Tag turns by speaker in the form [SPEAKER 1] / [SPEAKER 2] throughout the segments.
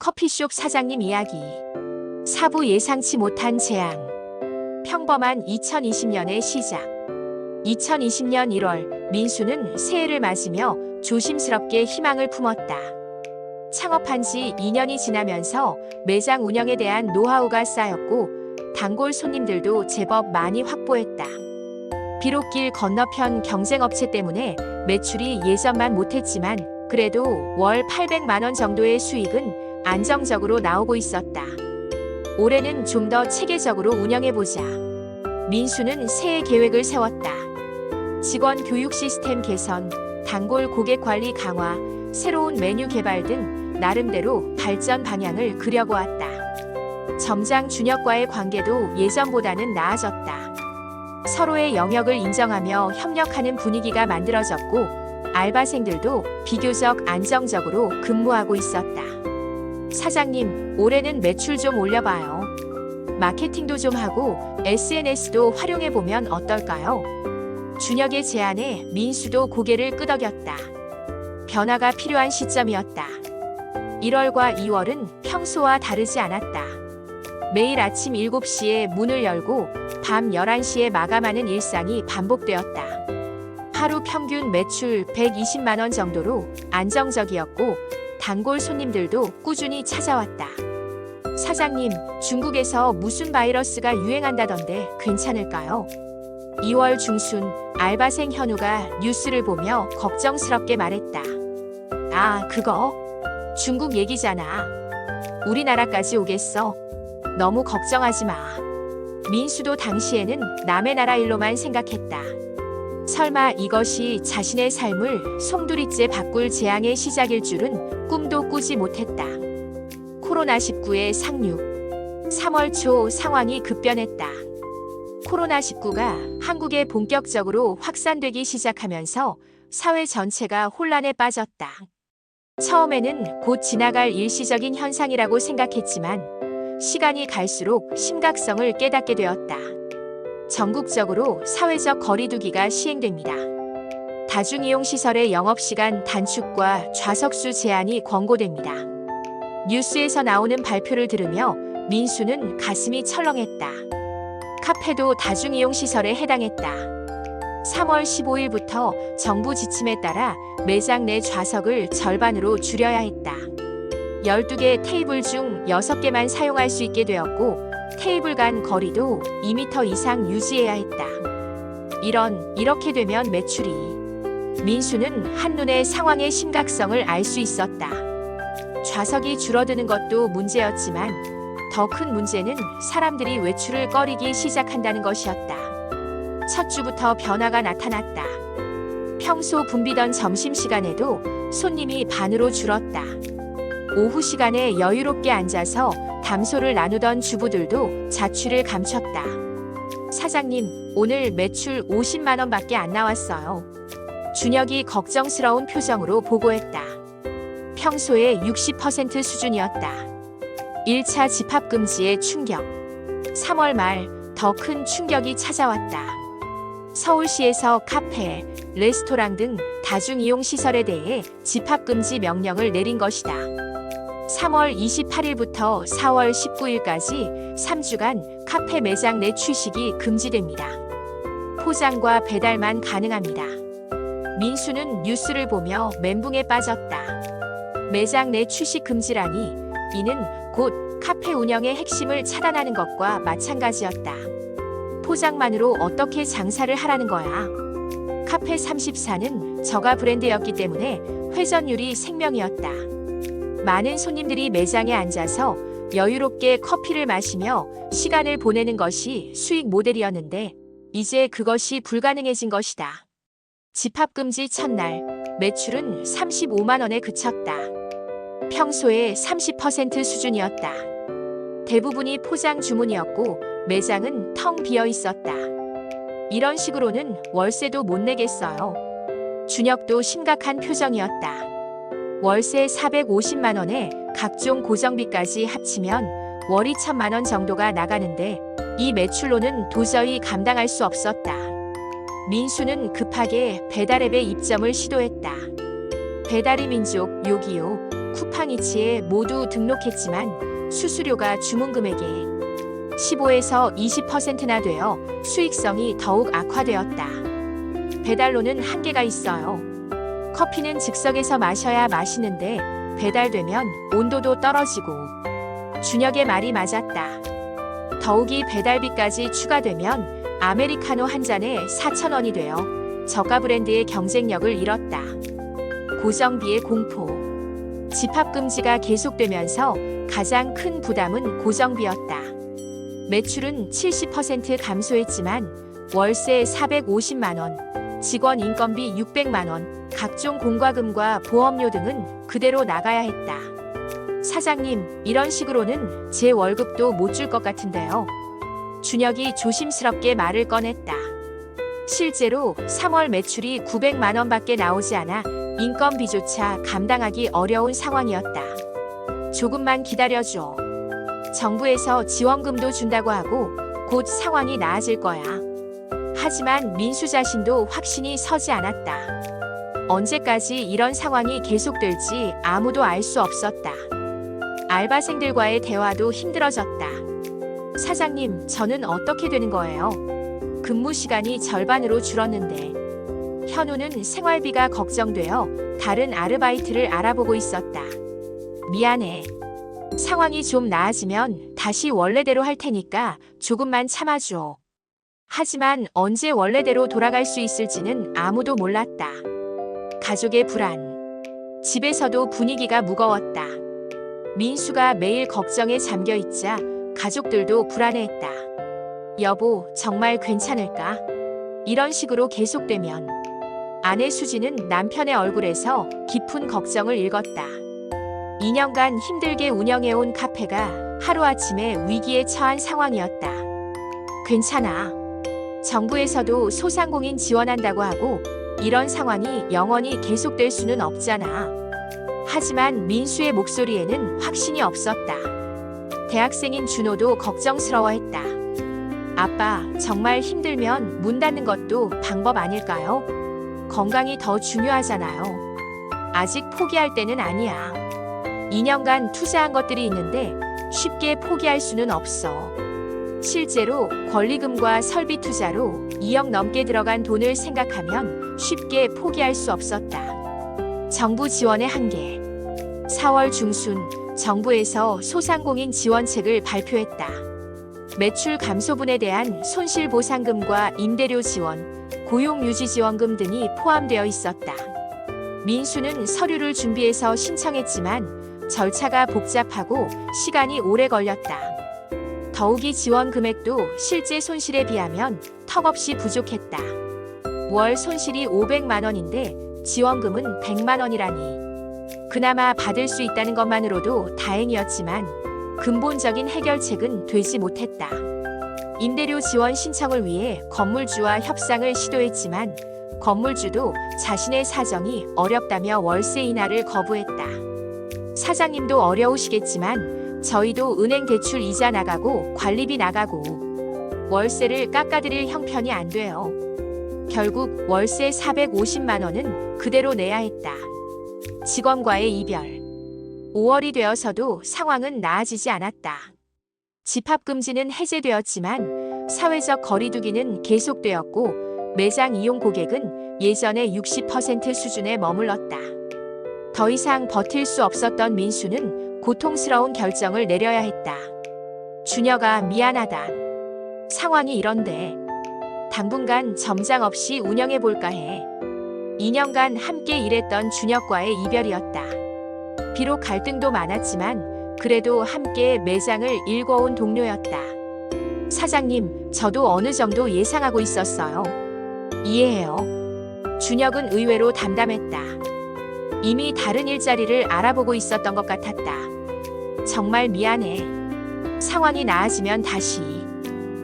[SPEAKER 1] 커피숍 사장님 이야기. 사부 예상치 못한 재앙. 평범한 2020년의 시작. 2020년 1월 민수는 새해를 맞으며 조심스럽게 희망을 품었다. 창업한 지 2년이 지나면서 매장 운영에 대한 노하우가 쌓였고 단골 손님들도 제법 많이 확보했다. 비록 길 건너편 경쟁업체 때문에 매출이 예전만 못했지만 그래도 월 800만 원 정도의 수익은 안정적으로 나오고 있었다. 올해는 좀 더 체계적으로 운영해보자. 민수는 새해 계획을 세웠다. 직원 교육 시스템 개선, 단골 고객 관리 강화, 새로운 메뉴 개발 등 나름대로 발전 방향을 그려보았다. 점장 준혁과의 관계도 예전보다는 나아졌다. 서로의 영역을 인정하며 협력하는 분위기가 만들어졌고 알바생들도 비교적 안정적으로 근무하고 있었다. 사장님, 올해는 매출 좀 올려봐요. 마케팅도 좀 하고 SNS도 활용해보면 어떨까요? 준혁의 제안에 민수도 고개를 끄덕였다. 변화가 필요한 시점이었다. 1월과 2월은 평소와 다르지 않았다. 매일 아침 7시에 문을 열고 밤 11시에 마감하는 일상이 반복되었다. 하루 평균 매출 120만원 정도로 안정적이었고 단골 손님들도 꾸준히 찾아왔다. 사장님, 중국에서 무슨 바이러스가 유행한다던데 괜찮을까요? 2월 중순 알바생 현우가 뉴스를 보며 걱정스럽게 말했다. 아, 그거? 중국 얘기잖아. 우리나라까지 오겠어. 너무 걱정하지 마. 민수도 당시에는 남의 나라 일로만 생각했다. 설마 이것이 자신의 삶을 송두리째 바꿀 재앙의 시작일 줄은 꿈도 꾸지 못했다. 코로나19의 상륙. 3월 초 상황이 급변했다. 코로나19가 한국에 본격적으로 확산되기 시작하면서 사회 전체가 혼란에 빠졌다. 처음에는 곧 지나갈 일시적인 현상이라고 생각했지만 시간이 갈수록 심각성을 깨닫게 되었다. 전국적으로 사회적 거리두기가 시행됩니다. 다중이용 시설의 영업시간 단축과 좌석수 제한이 권고됩니다. 뉴스에서 나오는 발표를 들으며 민수는 가슴이 철렁했다. 카페도 다중이용 시설에 해당했다. 3월 15일부터 정부 지침에 따라 매장 내 좌석을 절반으로 줄여야 했다. 12개 테이블 중 6개만 사용할 수 있게 되었고 테이블 간 거리도 2m 이상 유지해야 했다. 이런 이렇게 되면 매출이 민수는 한눈에 상황의 심각성을 알 수 있었다. 좌석이 줄어드는 것도 문제였지만 더 큰 문제는 사람들이 외출을 꺼리기 시작한다는 것이었다. 첫 주부터 변화가 나타났다. 평소 붐비던 점심시간에도 손님이 반으로 줄었다. 오후 시간에 여유롭게 앉아서 담소를 나누던 주부들도 자취를 감췄다. 사장님, 오늘 매출 50만원 밖에 안 나왔어요. 준혁이 걱정스러운 표정으로 보고했다. 평소의 60% 수준이었다. 1차 집합금지의 충격. 3월 말 더 큰 충격이 찾아왔다. 서울시에서 카페, 레스토랑 등 다중이용 시설에 대해 집합금지 명령을 내린 것이다. 3월 28일부터 4월 19일까지 3주간 카페 매장 내 취식이 금지됩니다. 포장과 배달만 가능합니다. 민수는 뉴스를 보며 멘붕에 빠졌다. 매장 내 취식 금지라니 이는 곧 카페 운영의 핵심을 차단하는 것과 마찬가지였다. 포장만으로 어떻게 장사를 하라는 거야? 카페 34는 저가 브랜드였기 때문에 회전율이 생명이었다. 많은 손님들이 매장에 앉아서 여유롭게 커피를 마시며 시간을 보내는 것이 수익 모델이었는데 이제 그것이 불가능해진 것이다. 집합금지 첫날 매출은 35만 원에 그쳤다. 평소의 30% 수준이었다. 대부분이 포장 주문이었고 매장은 텅 비어 있었다. 이런 식으로는 월세도 못 내겠어요. 준혁도 심각한 표정이었다. 월세 450만 원에 각종 고정비까지 합치면 월이 1000만 원 정도가 나가는데 이 매출로는 도저히 감당할 수 없었다. 민수는 급하게 배달앱의 입점을 시도했다. 배달의 민족 요기요 쿠팡이츠에 모두 등록했지만 수수료가 주문 금액의 15에서 20%나 되어 수익성이 더욱 악화되었다. 배달로는 한계가 있어요. 커피는 즉석에서 마셔야 맛있는데 배달되면 온도도 떨어지고 준혁의 말이 맞았다. 더욱이 배달비까지 추가되면 아메리카노 한 잔에 4,000원이 되어 저가 브랜드의 경쟁력을 잃었다. 고정비의 공포. 집합 금지가 계속되면서 가장 큰 부담은 고정비였다. 매출은 70% 감소했지만 월세 450만 원, 직원 인건비 600만 원, 각종 공과금과 보험료 등은 그대로 나가야 했다. 사장님, 이런 식으로는 제 월급도 못 줄 것 같은데요. 준혁이 조심스럽게 말을 꺼냈다. 실제로 3월 매출이 900만 원밖에 나오지 않아 인건비조차 감당하기 어려운 상황이었다. 조금만 기다려줘. 정부에서 지원금도 준다고 하고 곧 상황이 나아질 거야. 하지만 민수 자신도 확신이 서지 않았다. 언제까지 이런 상황이 계속될지 아무도 알 수 없었다. 알바생들과의 대화도 힘들어졌다. 사장님, 저는 어떻게 되는 거예요? 근무 시간이 절반으로 줄었는데. 현우는 생활비가 걱정되어 다른 아르바이트를 알아보고 있었다. 미안해. 상황이 좀 나아지면 다시 원래대로 할 테니까 조금만 참아줘. 하지만 언제 원래대로 돌아갈 수 있을지는 아무도 몰랐다. 가족의 불안. 집에서도 분위기가 무거웠다. 민수가 매일 걱정에 잠겨 있자 가족들도 불안해했다. 여보, 정말 괜찮을까? 이런 식으로 계속되면 아내 수지는 남편의 얼굴에서 깊은 걱정을 읽었다. 2년간 힘들게 운영해온 카페가 하루아침에 위기에 처한 상황이었다. 괜찮아. 정부에서도 소상공인 지원한다고 하고 이런 상황이 영원히 계속될 수는 없잖아. 하지만 민수의 목소리에는 확신이 없었다. 대학생인 준호도 걱정스러워했다. 아빠, 정말 힘들면 문 닫는 것도 방법 아닐까요? 건강이 더 중요하잖아요. 아직 포기할 때는 아니야. 2년간 투자한 것들이 있는데 쉽게 포기할 수는 없어. 실제로 권리금과 설비 투자로 2억 넘게 들어간 돈을 생각하면 쉽게 포기할 수 없었다. 정부 지원의 한계. 4월 중순 정부에서 소상공인 지원책을 발표했다. 매출 감소분에 대한 손실보상금과 임대료 지원, 고용유지지원금 등이 포함되어 있었다. 민수는 서류를 준비해서 신청했지만 절차가 복잡하고 시간이 오래 걸렸다. 더욱이 지원 금액도 실제 손실에 비하면 턱없이 부족했다. 월 손실이 500만 원인데 지원금은 100만 원이라니. 그나마 받을 수 있다는 것만으로도 다행이었지만 근본적인 해결책은 되지 못했다. 임대료 지원 신청을 위해 건물주와 협상을 시도했지만 건물주도 자신의 사정이 어렵다며 월세 인하를 거부했다. 사장님도 어려우시겠지만 저희도 은행 대출 이자 나가고 관리비 나가고 월세를 깎아드릴 형편이 안 돼요. 결국 월세 450만 원은 그대로 내야 했다. 직원과의 이별. 5월이 되어서도 상황은 나아지지 않았다. 집합금지는 해제되었지만 사회적 거리두기는 계속되었고 매장 이용 고객은 예전의 60% 수준에 머물렀다. 더 이상 버틸 수 없었던 민수는 고통스러운 결정을 내려야 했다. 준혁아 미안하다. 상황이 이런데 당분간 점장 없이 운영해 볼까 해. 2년간 함께 일했던 준혁과의 이별이었다. 비록 갈등도 많았지만 그래도 함께 매장을 일궈온 동료였다. 사장님, 저도 어느 정도 예상하고 있었어요. 이해해요. 준혁은 의외로 담담했다. 이미 다른 일자리를 알아보고 있었던 것 같았다. 정말 미안해. 상황이 나아지면 다시.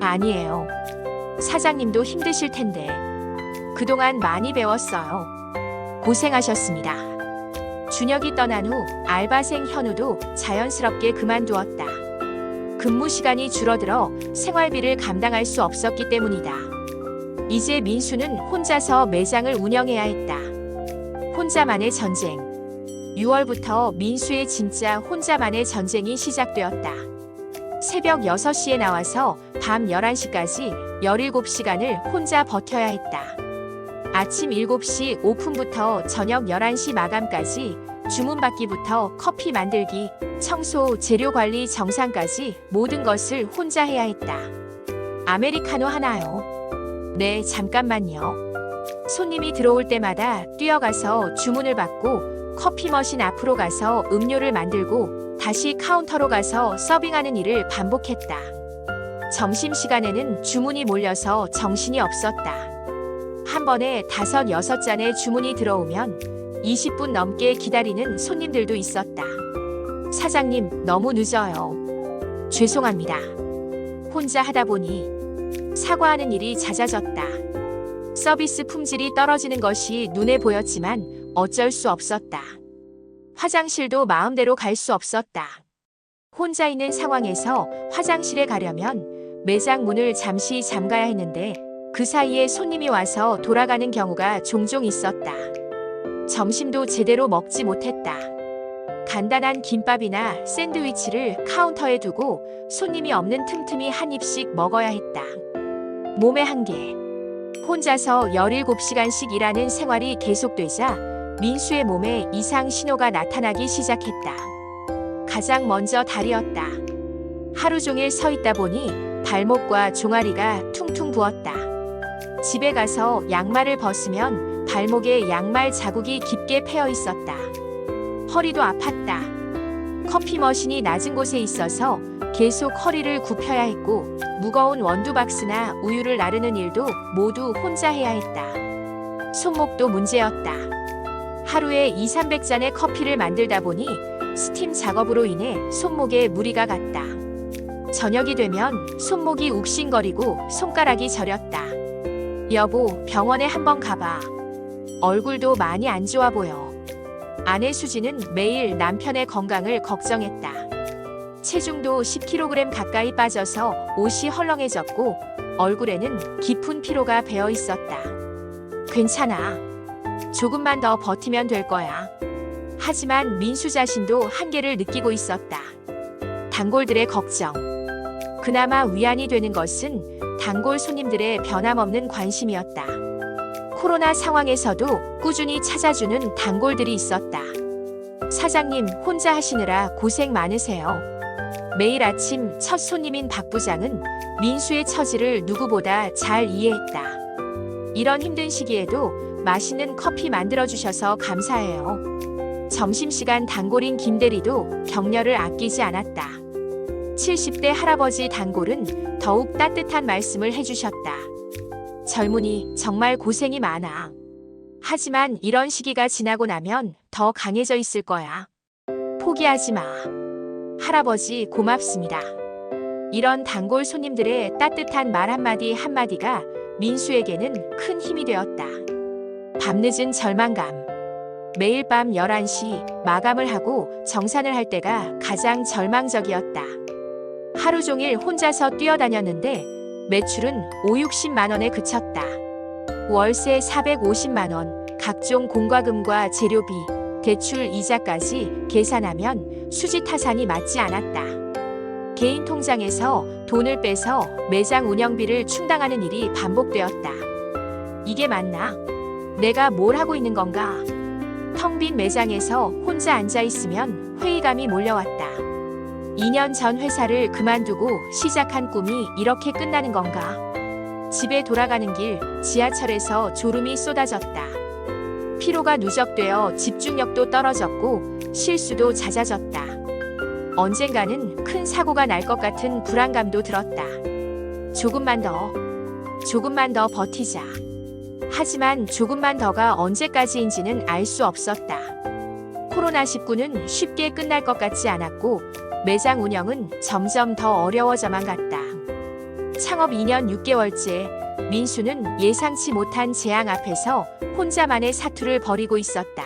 [SPEAKER 1] 아니에요. 사장님도 힘드실 텐데. 그동안 많이 배웠어요. 고생하셨습니다. 준혁이 떠난 후 알바생 현우도 자연스럽게 그만두었다. 근무 시간이 줄어들어 생활비를 감당할 수 없었기 때문이다. 이제 민수는 혼자서 매장을 운영해야 했다. 혼자만의 전쟁. 6월부터 민수의 진짜 혼자만의 전쟁이 시작되었다. 새벽 6시에 나와서 밤 11시까지 17시간을 혼자 버텨야 했다. 아침 7시 오픈부터 저녁 11시 마감까지 주문받기부터 커피 만들기, 청소, 재료 관리 정상까지 모든 것을 혼자 해야 했다. 아메리카노 하나요? 네, 잠깐만요. 손님이 들어올 때마다 뛰어가서 주문을 받고 커피 머신 앞으로 가서 음료를 만들고 다시 카운터로 가서 서빙하는 일을 반복했다. 점심시간에는 주문이 몰려서 정신이 없었다. 한 번에 다섯 여섯 잔의 주문이 들어오면 20분 넘게 기다리는 손님들도 있었다. 사장님, 너무 늦어요. 죄송합니다. 혼자 하다 보니 사과하는 일이 잦아졌다. 서비스 품질이 떨어지는 것이 눈에 보였지만 어쩔 수 없었다. 화장실도 마음대로 갈 수 없었다. 혼자 있는 상황에서 화장실에 가려면 매장 문을 잠시 잠가야 했는데 그 사이에 손님이 와서 돌아가는 경우가 종종 있었다. 점심도 제대로 먹지 못했다. 간단한 김밥이나 샌드위치를 카운터에 두고 손님이 없는 틈틈이 한 입씩 먹어야 했다. 몸의 한계. 혼자서 17시간씩 일하는 생활이 계속되자 민수의 몸에 이상 신호가 나타나기 시작했다. 가장 먼저 다리였다. 하루 종일 서 있다 보니 발목과 종아리가 퉁퉁 부었다. 집에 가서 양말을 벗으면 발목에 양말 자국이 깊게 패여 있었다. 허리도 아팠다. 커피 머신이 낮은 곳에 있어서 계속 허리를 굽혀야 했고 무거운 원두박스나 우유를 나르는 일도 모두 혼자 해야 했다. 손목도 문제였다. 하루에 2, 300잔의 커피를 만들다 보니 스팀 작업으로 인해 손목에 무리가 갔다. 저녁이 되면 손목이 욱신거리고 손가락이 저렸다. 여보, 병원에 한번 가봐. 얼굴도 많이 안 좋아 보여. 아내 수지는 매일 남편의 건강을 걱정했다. 체중도 10kg 가까이 빠져서 옷이 헐렁해졌고 얼굴에는 깊은 피로가 배어 있었다. 괜찮아. 조금만 더 버티면 될 거야. 하지만 민수 자신도 한계를 느끼고 있었다. 단골들의 걱정. 그나마 위안이 되는 것은 단골 손님들의 변함없는 관심이었다. 코로나 상황에서도 꾸준히 찾아주는 단골들이 있었다. 사장님 혼자 하시느라 고생 많으세요. 매일 아침 첫 손님인 박 부장은 민수의 처지를 누구보다 잘 이해했다. 이런 힘든 시기에도 맛있는 커피 만들어 주셔서 감사해요. 점심시간 단골인 김대리도 격려를 아끼지 않았다. 70대 할아버지 단골은 더욱 따뜻한 말씀을 해주셨다. 젊은이 정말 고생이 많아. 하지만 이런 시기가 지나고 나면 더 강해져 있을 거야. 포기하지 마. 할아버지 고맙습니다. 이런 단골 손님들의 따뜻한 말 한마디 한마디가 민수에게는 큰 힘이 되었다. 밤늦은 절망감. 매일 밤 11시 마감을 하고 정산을 할 때가 가장 절망적이었다. 하루 종일 혼자서 뛰어다녔는데 매출은 5, 60만 원에 그쳤다. 월세 450만 원, 각종 공과금과 재료비, 대출 이자까지 계산하면 수지 타산이 맞지 않았다. 개인 통장에서 돈을 빼서 매장 운영비를 충당하는 일이 반복되었다. 이게 맞나? 내가 뭘 하고 있는 건가? 텅 빈 매장에서 혼자 앉아 있으면 회의감이 몰려왔다. 2년 전 회사를 그만두고 시작한 꿈이 이렇게 끝나는 건가? 집에 돌아가는 길 지하철에서 졸음이 쏟아졌다. 피로가 누적되어 집중력도 떨어졌고 실수도 잦아졌다. 언젠가는 큰 사고가 날 것 같은 불안감도 들었다. 조금만 더, 조금만 더 버티자. 하지만 조금만 더가 언제까지인지는 알 수 없었다. 코로나19는 쉽게 끝날 것 같지 않았고 매장 운영은 점점 더 어려워져만 갔다. 창업 2년 6개월째 민수는 예상치 못한 재앙 앞에서 혼자만의 사투를 벌이고 있었다.